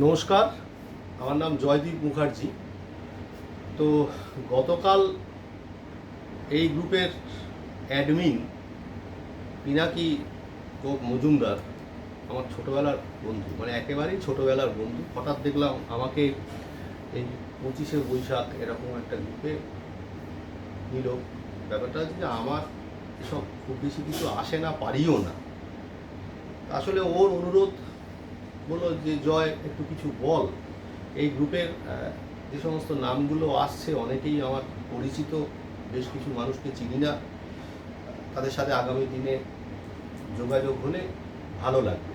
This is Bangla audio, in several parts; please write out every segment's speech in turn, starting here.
নমস্কার, আমার নাম জয়দীপ মুখার্জি। তো গতকাল এই গ্রুপের অ্যাডমিন পিনাকি মজুমদার, আমার ছোটোবেলার বন্ধু মানে একেবারেই ছোটোবেলার বন্ধু, হঠাৎ দেখলাম আমাকে এই পঁচিশে বৈশাখ এরকম একটা গ্রুপে নিল। ব্যাপারটা হচ্ছে যে আমার এসব খুব বেশি কিছু আসে না, পারিও না। আসলে ওর অনুরোধ বলল যে, জয়, একটু কিছু বল। এই গ্রুপের যে সমস্ত নামগুলো আসছে, অনেকেই আমার পরিচিত, বেশ কিছু মানুষকে চিনি না। তাদের সাথে আগামী দিনে যোগাযোগ হলে ভালো লাগবে।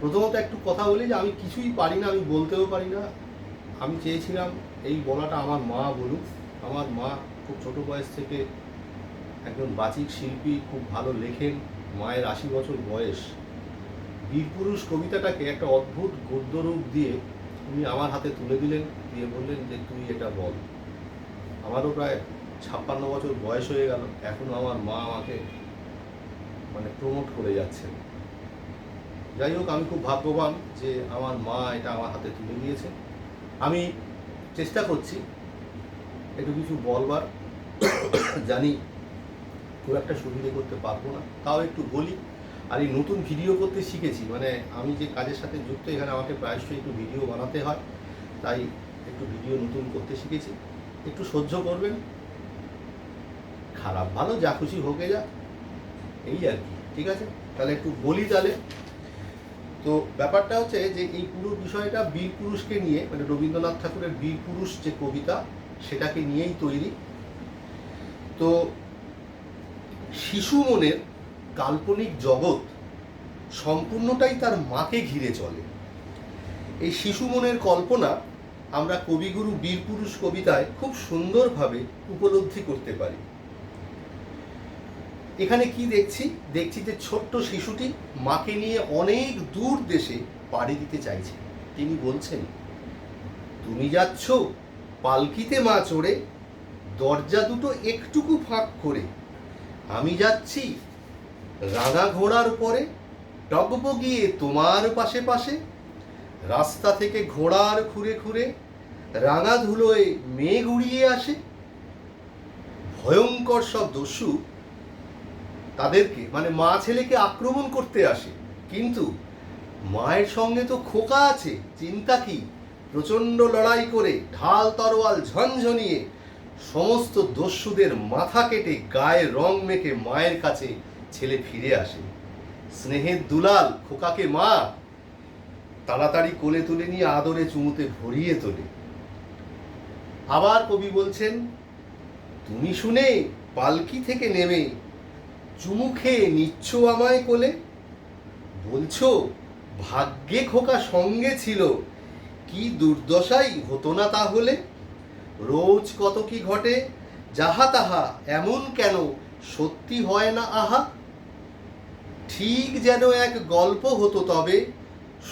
প্রথমত একটু কথা বলি যে, আমি কিছুই পারি না, আমি বলতেও পারি না। আমি চেয়েছিলাম এই বলাটা আমার মা বলুক। আমার মা খুব ছোট বয়স থেকে একজন বাচিক শিল্পী, খুব ভালো লেখেন, মায়ের আশি বছর বয়স। বীরপুরুষ কবিতাটাকে একটা অদ্ভুত গদ্যরূপ দিয়ে উনি আমার হাতে তুলে দিলেন, দিয়ে বললেন যে, তুই এটা বল। আমারও প্রায় ছাপ্পান্ন বছর বয়স হয়ে গেল, এখনও আমার মা আমাকে মানে প্রমোট করে যাচ্ছেন। যাই হোক, আমি খুব ভাগ্যবান যে আমার মা এটা আমার হাতে তুলে দিয়েছে। আমি চেষ্টা করছি একটু কিছু বলবার। জানি খুব একটা সুবিধে করতে পারব না, তাও একটু বলি। আর এই নতুন ভিডিও করতে শিখেছি। মানে আমি যে কাজের সাথে যুক্ত, এখানে আমাকে প্রায়শই একটু ভিডিও বানাতে হয়। তাই একটু ভিডিও নতুন করতে শিখেছি। একটু সহ্য করবেন। খারাপ ভালো, যা খুশি হোকে যা এই আর কি, ঠিক আছে? তাহলে একটু বলি তাহলে। তো ব্যাপারটা হচ্ছে যে, এই পুরো বিষয়টা বীর পুরুষকে নিয়ে মানে রবীন্দ্রনাথ ঠাকুরের বীর পুরুষ যে কবিতা, সেটাকে নিয়েই তৈরি। তো শিশু মনের কাল্পনিক জগৎ সম্পূর্ণটাই তার মাকে ঘিরে চলে। এই শিশু মনের কল্পনা আমরা কবিগুরু বীরপুরুষ কবিতায় খুব সুন্দরভাবে উপলব্ধি করতে পারি। এখানে কি দেখছি? দেখছি যে ছোট্ট শিশুটি মাকে নিয়ে অনেক দূর দেশে পাড়ি দিতে চাইছে। তিনি বলছেন, তুমি যাচ্ছ পালকিতে মা চড়ে, দরজা দুটো একটুকু ফাঁক করে। আমি যাচ্ছি রাঙা ঘোড়ার পরে টগবগিয়ে তোমার পাশে পাশে। রাস্তা থেকে ঘোড়ার খুঁড়ে খুঁড়ে রাঙা ধুলোয় মেঘ উড়িয়ে আসে। ভয়ঙ্কর সব দস্যু তাদেরকে মানে মা ছেলেকে আক্রমণ করতে আসে। কিন্তু মায়ের সঙ্গে তো খোকা আছে, চিন্তা কি? প্রচণ্ড লড়াই করে ঢাল তরোয়াল ঝনঝনিয়ে সমস্ত দস্যুদের মাথা কেটে গায়ে রং মেখে মায়ের কাছে ছেলে ফিরে আসে। স্নেহের দুলাল খোকাকে মা, তাড়াতাড়ি কোলে তুলে নিয়ে আদরে চুমুতে ভরিয়ে তোলে। আবার কবি বলছেন, তুমি শুনে পালকি থেকে নেমে চুমু খেয়ে নিচ্ছ আমায় কোলে? বলছো ভাগ্যে খোকা সঙ্গে ছিল, কি দুর্দশাই হতো না তাহলে? রোজ কত কি ঘটে, যাহা তাহা এমন কেন সত্যি হয় না আহা? ঠিক যেন এক গল্প হতো তবে,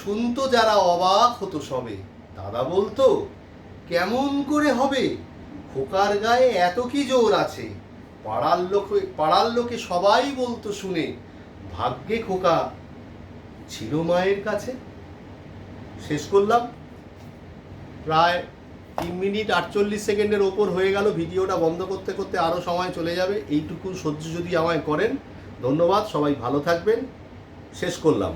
শুনতো যারা অবাক হতো সবে। দাদা বলতো, কেমন করে হবে? খোকার গায়ে এত কি জোর আছে? পাড়ার লোকে পাড়ার লোকে সবাই বলতো শুনে, ভাগ্যে খোকা ছিল মায়ের কাছে। শেষ করলাম। প্রায় তিন মিনিট আটচল্লিশ সেকেন্ডের ওপর হয়ে গেল, ভিডিওটা বন্ধ করতে করতে আরও সময় চলে যাবে। এইটুকু সহ্য যদি আমায় করেন ধন্যবাদ সবাই ভালো থাকবেন। শেষ করলাম।